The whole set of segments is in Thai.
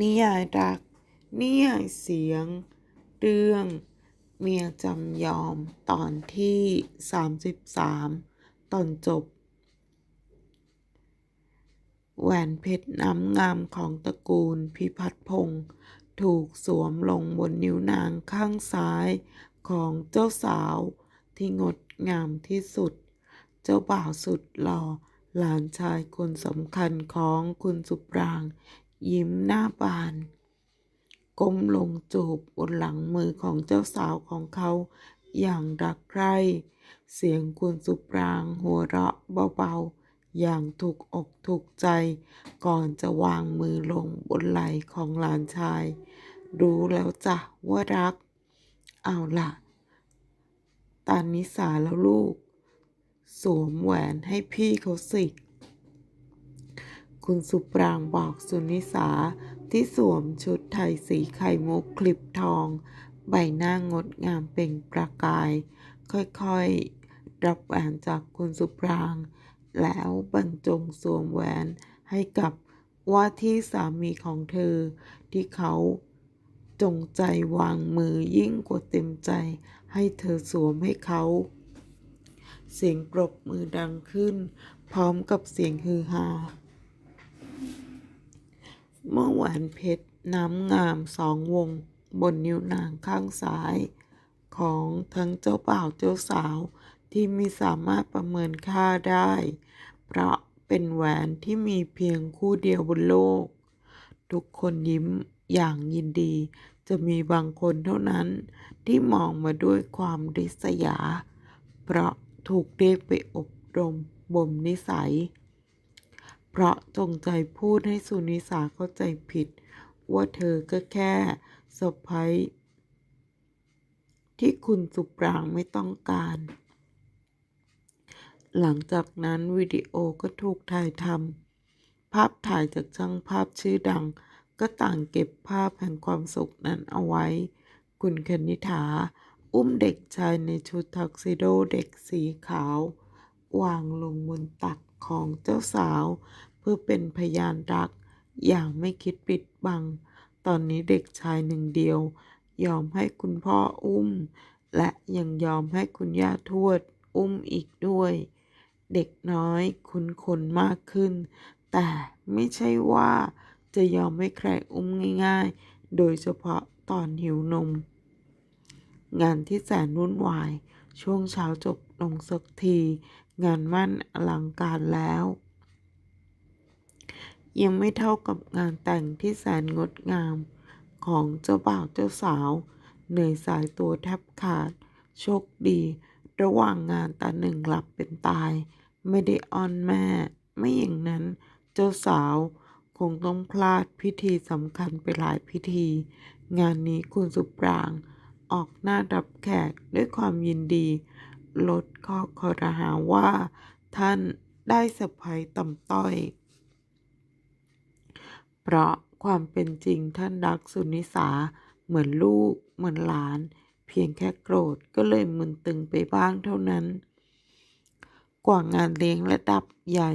นิยายรัก นิยายเสียง เรื่องเมียจำยอมตอนที่ 33 ตอนจบ แหวนเพชรน้ำงามของตระกูลพิพัฒพงศ์ถูกสวมลงบนนิ้วนางข้างซ้ายของเจ้าสาวที่งดงามที่สุด เจ้าบ่าวสุดหล่อหลานชายคนสำคัญของคุณสุปราง ยิ้มหน้าบาน ก้มลงจูบบนหลังมือของเจ้าสาวของเขาอย่างรักใคร่ เสียงคุณสุปรางหัวเราะเบาๆ อย่างถูกอกถูกใจ ก่อนจะวางมือลงบนไหล่ของหลานชาย รู้แล้วจ้ะว่ารัก เอาล่ะตานิสาแล้วลูก สวมแหวนให้พี่เขาสิ คุณสุปรางบอกสุนิสาที่สวมชุดไทยสีไข่มุกคลิปทอง ใบหน้างดงามเปล่งประกาย ค่อยๆ รับแหวนจากคุณสุปราง แล้วบรรจงสวมแหวนให้กับว่าที่สามีของเธอ ที่เขาจงใจวางมือยิ่งกว่าเต็มใจ ให้เธอสวมให้เขา เสียงปรบมือดังขึ้น พร้อมกับเสียงฮือฮา เมื่อแหวนเพชรน้ำงามสองวง บนนิ้วนางข้างซ้าย ของทั้งเจ้าบ่าวเจ้าสาวที่ไม่สามารถประเมินค่าได้ เพราะเป็นแหวนที่มีเพียงคู่เดียวบนโลก ทุกคนยิ้มอย่างยินดี จะมีบางคนเท่านั้นที่มองมาด้วยความริษยา เพราะถูกเรียกไปอบรมบ่มนิสัย พราะจงใจพูดให้สุนิสาเข้าใจผิด ว่าเธอก็แค่สะพ้ยที่คุณสุปรางไม่ต้องการ หลังจากนั้นวิดีโอก็ถูกถ่ายทำภาพถ่ายจากช่างภาพชื่อดัง ก็ต่างเก็บภาพแห่งความสุขนั้นเอาไว้ คุณคณิฐา อุ้มเด็กชายในชุดทักซิโดเด็กสีขาว วางลงบนตักของเจ้าสาว เพื่อเป็นพยานรัก อย่างไม่คิดปิดบัง ตอนนี้เด็กชายหนึ่งเดียว ยอมให้คุณพ่ออุ้ม และยังยอมให้คุณย่าทวด อุ้มอีกด้วย เด็กน้อยคุ้นคนมากขึ้น แต่ไม่ใช่ว่าจะยอมให้ใครอุ้มง่าย ๆ โดยเฉพาะตอนหิวนม งานที่แสนวุ่นวาย ช่วงเช้าจบลงสักที งานมั่นอลังการแล้ว ยังไม่เท่ากับงานแต่งที่แสนงดงาม ของเจ้าบ่าวเจ้าสาว เหนื่อยสายตัวแทบขาด โชคดี ระหว่างงานตาหนึ่งหลับเป็นตาย ไม่ได้อ้อนแม่ ไม่อย่างนั้น เจ้าสาว คงต้องพลาดพิธีสำคัญไปหลายพิธี งานนี้คุณสุปราง ออกหน้ารับแขกด้วยความยินดี ลดข้อคอรหาว่า ท่านได้สะพายต่ำต้อย เพราะความเป็นจริงท่านรักสุนิสาเหมือนลูก เหมือนหลาน เพียงแค่โกรธก็เลยมึนตึงไปบ้างเท่านั้น กว่างานเลี้ยงระดับใหญ่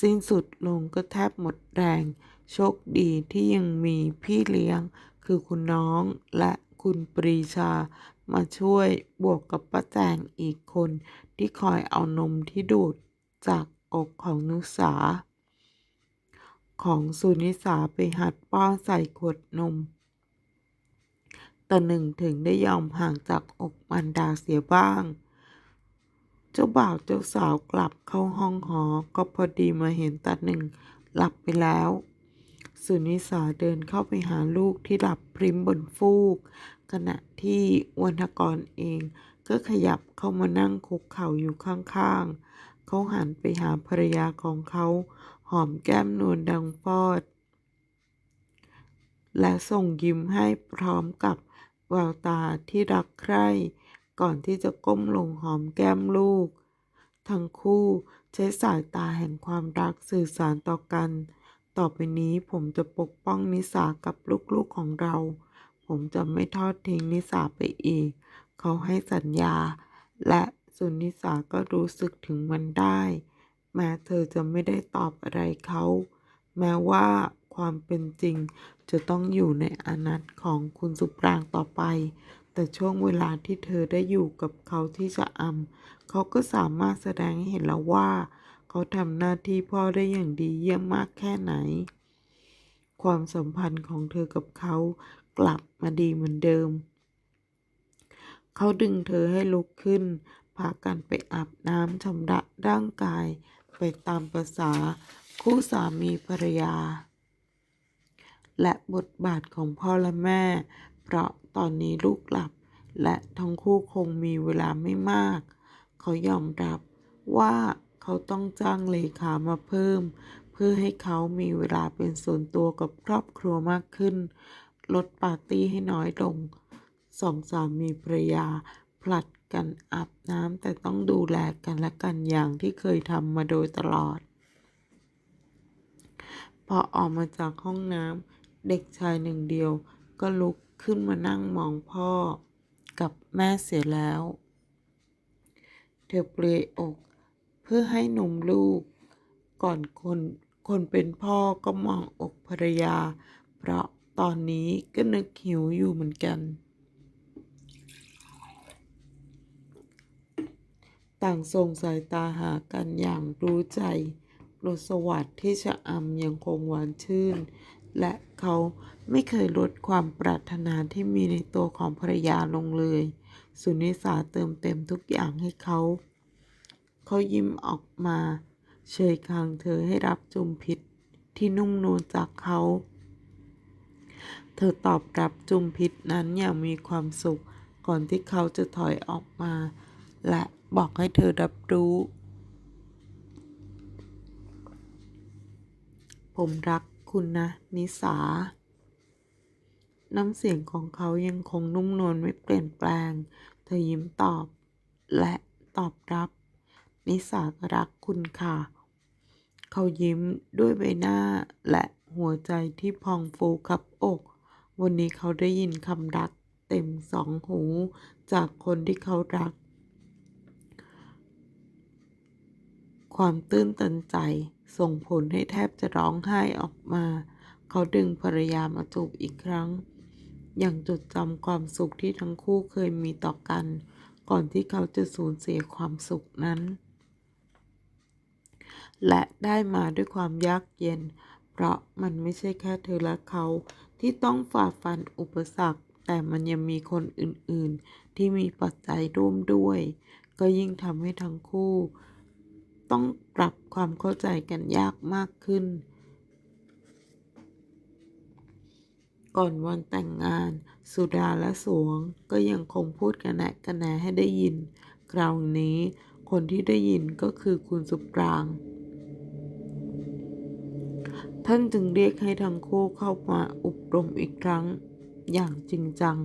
สิ้นสุดลงก็แทบหมดแรง โชคดีที่ยังมีพี่เลี้ยง คือคุณน้องและคุณปรีชามาช่วยบวกกับป้าแจงอีกคนที่คอยเอานมที่ดูดจากอกของนุสา ของสุนิสาไปหัดป้อนใส่ขวดนมแต่หนึ่งถึงได้ยอมห่างจากอกมันดาเสียบ้าง เจ้าบ่าวเจ้าสาวกลับเข้าห้องหอ ก็พอดีมาเห็นตาหนึ่งหลับไปแล้ว สุนิสาเดินเข้าไปหาลูกที่หลับพริมบนฟูก ขณะที่วรรณกรเองก็ขยับเข้ามานั่งคุกเข่าอยู่ข้างๆ เขาหันไปหาภรรยาของเขา หอมแก้มนวลดังฟอด และส่งยิ้มให้พร้อมกับแววตาที่รักใคร่ ก่อนที่จะก้มลงหอมแก้มลูก ทั้งคู่ใช้สายตาแห่งความรักสื่อสารต่อกัน ต่อไปนี้ผมจะปกป้องนิสากับลูกๆของเรา ผมจะไม่ทอดทิ้งนิสาไปอีก เขาให้สัญญา และสุนิสาก็รู้สึกถึงมันได้ แม้เธอจะไม่ได้ตอบอะไรเขา แม้ว่าความเป็นจริงจะต้องอยู่ในอนัตของคุณสุปรางต่อไป แต่ช่วงเวลาที่เธอได้อยู่กับเขาที่ชะอำเขาก็สามารถแสดงให้เห็นแล้วว่า เขาทำหน้าที่พ่อได้อย่างดีเยี่ยมมากแค่ไหน ความสัมพันธ์ของเธอกับเขากลับมาดีเหมือนเดิม เขาดึงเธอให้ลุกขึ้นพากันไปอาบน้ำชำระร่างกาย ไปตามประษาคู่สามีภรรยา และบทบาทของพ่อและแม่ เพราะตอนนี้ลูกหลับ และทั้งคู่คงมีเวลาไม่มาก เขายอมรับว่าเขาต้องจ้างเลขามาเพิ่ม เพื่อให้เขามีเวลาเป็นส่วนตัวกับครอบครัวมากขึ้น ลดปาร์ตี้ให้น้อยลงสองสามีภรรยาผลัด กันอาบน้ำแต่ต้องดูแลกันและกันอย่างที่เคยทำมาโดยตลอด พอออกมาจากห้องน้ำเด็กชายหนึ่งเดียว ก็ลุกขึ้นมานั่งมองพ่อกับแม่เสียแล้ว เธอเปลยอก เพื่อให้นมลูก ก่อนคนคนเป็นพ่อก็มองอกภรรยา เพราะตอนนี้ก็นึกหิวอยู่เหมือนกัน ต่างส่งสายตาหากันอย่างรู้ใจรสสวัสดิ์ที่ชะอำยังคงหวานชื่น และเขาไม่เคยลดความปรารถนาที่มีในตัวของภรรยาลงเลย สุนิสาเติมเต็มทุกอย่างให้เขา เขายิ้มออกมาเชยคางเธอให้รับจุมพิษที่นุ่มนวลจากเขา เธอตอบรับจุมพิษนั้นอย่างมีความสุขก่อนที่เขาจะถอยออกมา และ บอกให้เธอรับรู้ ผมรักคุณนะ นิสา น้ำเสียงของเขายังคงนุ่มนวลไม่เปลี่ยนแปลง เธอยิ้มตอบ และตอบรับ นิสาก็รักคุณค่ะ เขายิ้มด้วยใบหน้าและหัวใจที่พองฟูขับอก วันนี้เขาได้ยินคำรักเต็มสองหูจากคนที่เขารัก ความตื้นตันใจ ส่งผลให้แทบจะร้องไห้ออกมา เขาดึงภรรยามาจูบอีกครั้ง อย่างจดจำความสุขที่ทั้งคู่เคยมีต่อกัน ก่อนที่เขาจะสูญเสียความสุขนั้น และได้มาด้วยความยากเย็น เพราะมันไม่ใช่แค่เธอและเขาที่ต้องฝ่าฟันอุปสรรค แต่มันยังมีคนอื่นๆ ที่มีปัจจัยร่วมด้วย ก็ยิ่งทำให้ทั้งคู่ ต้องปรับความเข้าใจกันยากมากขึ้น ก่อนวันแต่งงาน สุดาและสวงก็ยังคงพูดกันแนะกันแหนให้ได้ยิน คราวนี้คนที่ได้ยินก็คือคุณสุปราง ท่านจึงเรียกให้ทั้งคู่เข้ามาอบรมอีกครั้งอย่างจริงจัง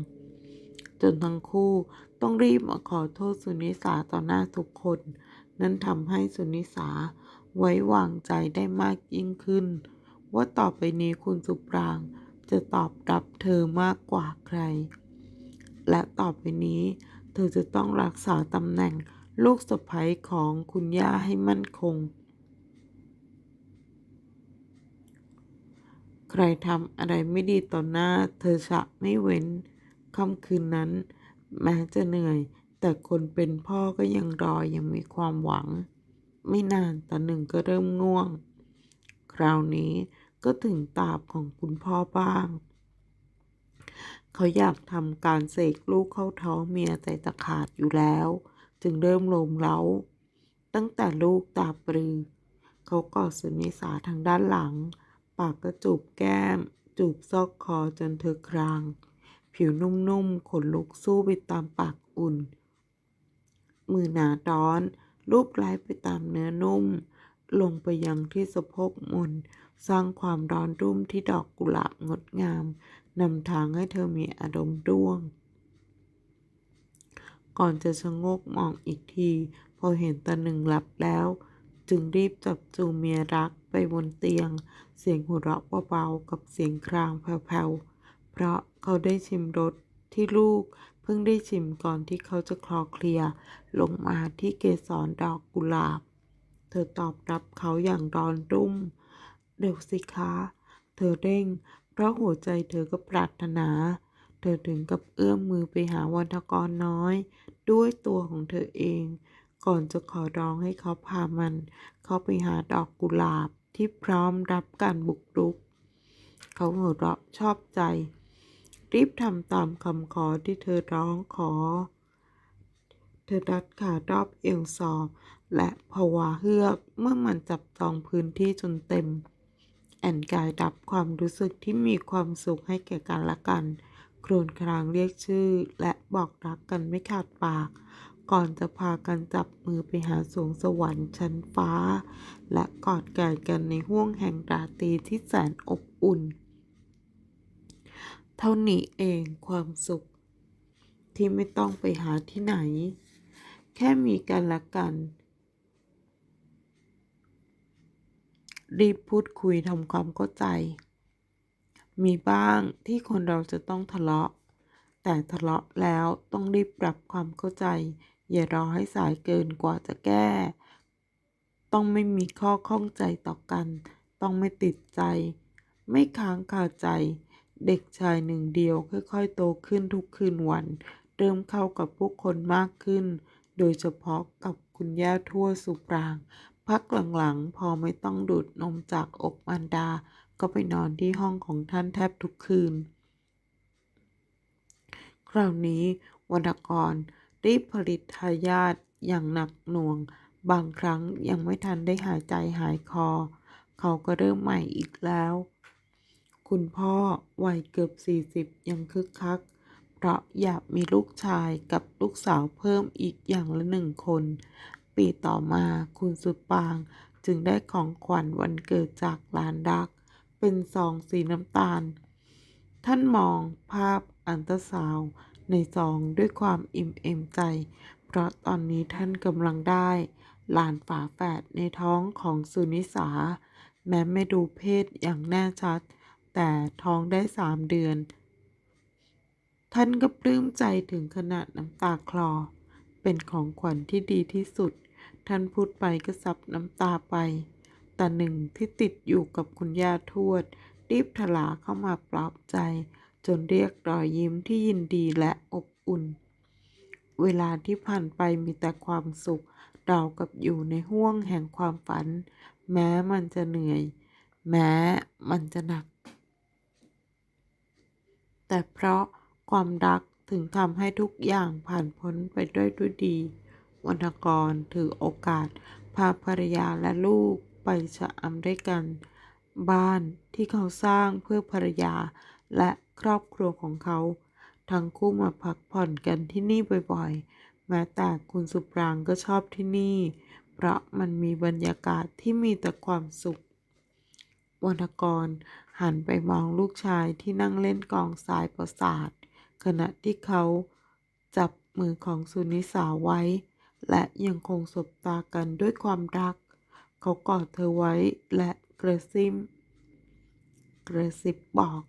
จนทั้งคู่ต้องรีบมาขอโทษสุนิสาต่อหน้าทุกคน นั่นทำให้สุนิสาไว้วางใจได้มากยิ่งขึ้น ว่าต่อไปนี้คุณสุปรางจะตอบรับเธอมากกว่าใคร และต่อไปนี้ เธอจะต้องรักษาตำแหน่งลูกสะใภ้ของคุณย่าให้มั่นคง ใครทำอะไรไม่ดีต่อหน้า เธอจะไม่เว้นค่ำคืนนั้น แม้จะเหนื่อย แต่คนเป็นพ่อก็ยังรอยังมีความหวัง ไม่นานตาหนึ่งก็เริ่มง่วง คราวนี้ก็ถึงตาบของคุณพ่อบ้าง เขาอยากทำการเสกลูกเข้าท้องเมียแต่จะขาดอยู่แล้ว จึงเริ่มโลมเล้า ตั้งแต่ลูกตาปรือ เขากอดสุนิสาทางด้านหลัง ปากก็จูบแก้ม จูบซอกคอจนเธอคราง ผิวนุ่มๆ ขนลุกสู้ไปตามปากอุ่น มือหนาร้อน รูปไล้ไปตามเนื้อนุ่ม ลงไปยังที่สะโพกมนสร้างความร้อนรุ่มที่ดอกกุหลาบงดงามนำทางให้เธอมีอารมณ์ร่วง ก่อนจะชะโงกมองอีกที พอเห็นตาหนึ่งหลับแล้ว จึงรีบจับจูเมียรักไปบนเตียง เสียงหัวเราะเบาๆกับเสียงครางแผ่วๆเพราะเขาได้ชิมรสที่ลูก เพิ่งได้ชิมก่อนที่เขาจะคลอเคลียร์ลงมาที่เกสรดอกกุหลาบ เธอตอบรับเขาอย่างร้อนรุ่ม เดี๋ยวสิคะ เธอเร่ง เพราะหัวใจเธอก็ปรารถนา เธอถึงกับเอื้อมมือไปหาวันทกรน้อย ด้วยตัวของเธอเอง ก่อนจะขอร้องให้เขาพามัน เข้าไปหาดอกกุหลาบที่พร้อมรับการบุกรุก เขาหัวเราะชอบใจ รีบทำตามคำขอที่เธอร้องขอ เธอรัดขารอบเอวซอและภาวะเฮือกเมื่อมันจับจองพื้นที่จนเต็ม แอนกายดับความรู้สึกที่มีความสุขให้แก่กันและกันโครวญครางเรียกชื่อและบอกรักกันไม่ขาดปาก ก่อนจะพากันจับมือไปหาสวงสวรรค์ชั้นฟ้า และกอดกายกันในห้วงแห่งราตรีที่แสนอบอุ่น เท่านี้เองความสุข ที่ไม่ต้องไปหาที่ไหน แค่มีกันละกัน รีบพูดคุยทำความเข้าใจ มีบ้างที่คนเราจะต้องทะเลาะ แต่ทะเลาะแล้วต้องรีบปรับความเข้าใจ อย่ารอให้สายเกินกว่าจะแก้ ต้องไม่มีข้อข้องใจต่อกัน ต้องไม่ติดใจ ไม่ค้างคาใจ เด็กชายหนึ่งเดียวค่อยๆ โตขึ้นทุกคืนวัน เริ่มเข้ากับผู้คนมากขึ้น โดยเฉพาะกับคุณย่าทั่วสุปราง พักหลังๆ พอไม่ต้องดูดนมจากอกมารดา ก็ไปนอนที่ห้องของท่านแทบทุกคืน คราวนี้วรรณกรรีบผลิตทายาทอย่างหนักหน่วง บางครั้งยังไม่ทันได้หายใจหายคอ เขาก็เริ่มใหม่อีกแล้ว คุณพ่อวัยเกือบสี่สิบยังคึกคัก เพราะอยากมีลูกชายกับลูกสาวเพิ่มอีกอย่างละหนึ่งคน ปีต่อมาคุณสุดปางจึงได้ของขวัญวันเกิดจากหลานดัก เป็นซองสีน้ำตาล ท่านมองภาพอันตราซาวในซองด้วยความอิ่มเอมใจ เพราะตอนนี้ท่านกำลังได้ หลานฝาแฝดในท้องของสุนิสา แม้ไม่ดูเพศอย่างแน่ชัด แต่ท้องได้สามเดือน ท่านก็ปลื้มใจถึงขนาดน้ำตาคลอ เป็นของขวัญที่ดีที่สุด ท่านพูดไปก็ซับน้ำตาไปแต่หนึ่งที่ติดอยู่กับคุณย่าทวด รีบถลาเข้ามาปลอบใจ จนเรียกรอยยิ้มที่ยินดีและอบอุ่น เวลาที่ผ่านไปมีแต่ความสุขเรากับอยู่ในห้วงแห่งความฝัน แม้มันจะเหนื่อย แม้มันจะหนัก แต่เพราะความรักถึงทำให้ทุกอย่างผ่านพ้นไปด้วยด้วยดีวรรณกรถือโอกาส พาภรรยาและลูกไปชะอำด้วยกัน บ้านที่เขาสร้างเพื่อภรรยาและครอบครัวของเขา ทั้งคู่มาพักผ่อนกันที่นี่บ่อยๆ แม้แต่คุณสุปรางก็ชอบที่นี่ เพราะมันมีบรรยากาศที่มีแต่ความสุขวรรณกร หันไปมองลูกชายที่นั่งเล่นกองทรายประสาท ขณะที่เขาจับมือของสุนิสาไว้ และยังคงสบตากันด้วยความรัก เขากอดเธอไว้และกระซิบกระซิบบอก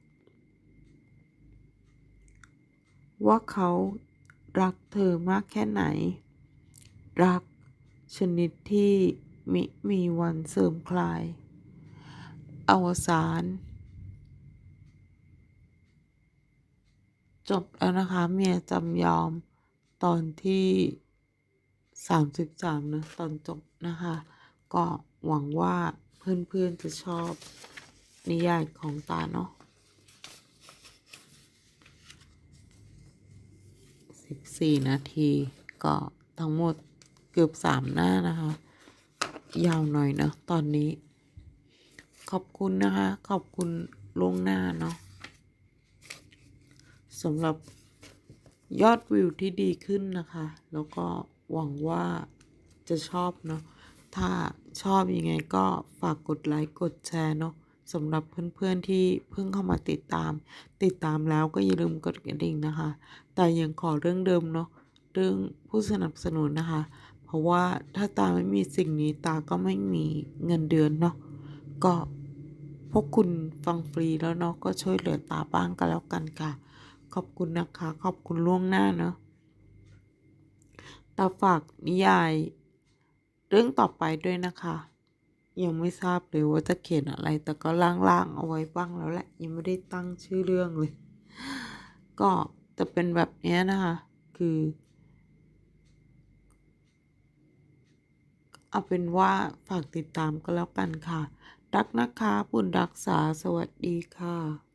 ว่าเขารักเธอมากแค่ไหน รักชนิดที่มิมีวันเสื่อมคลาย อวสาน จบแล้วนะคะเมียจำยอมตอนที่สามสิบสามนะตอนจบนะคะ ก็หวังว่าเพื่อนๆจะชอบนิยายของตาเนาะสิบสี่นาทีก็ทั้งหมดเกือบสามหน้านะคะ ยาวหน่อยเนาะตอนนี้ ขอบคุณนะคะ ขอบคุณล่วงหน้าเนาะ สำหรับยอดวิวที่ดีขึ้นนะคะ แล้วก็หวังว่าจะชอบเนาะ ถ้าชอบยังไงก็ฝากกดไลค์ กดแชร์เนาะสำหรับเพื่อนๆที่เพิ่งเข้ามาติดตาม ติดตามแล้วก็อย่าลืมกดกระดิ่งนะคะ แต่ยังขอเรื่องเดิมเนาะ เรื่องผู้สนับสนุนนะคะ เพราะว่าถ้าตาไม่มีสิ่งนี้ตาก็ไม่มีเงินเดือนเนาะ ก็พวกคุณฟังฟรีแล้วเนาะก็ช่วยเหลือตาบ้างกันแล้วกันค่ะ ขอบคุณนะคะ ขอบคุณล่วงหน้าเนาะตาฝากนิยาย เรื่องต่อไปด้วยนะคะ ยังไม่ทราบเลยว่าจะเขียนอะไร แต่ก็ล่างๆเอาไว้บ้างแล้วแหละ ยังไม่ได้ตั้งชื่อเรื่องเลย ก็จะเป็นแบบนี้นะคะ คือ เอาเป็นว่าฝากติดตามก็แล้วกันค่ะ รักนะคะบุญรักษาสวัสดีค่ะ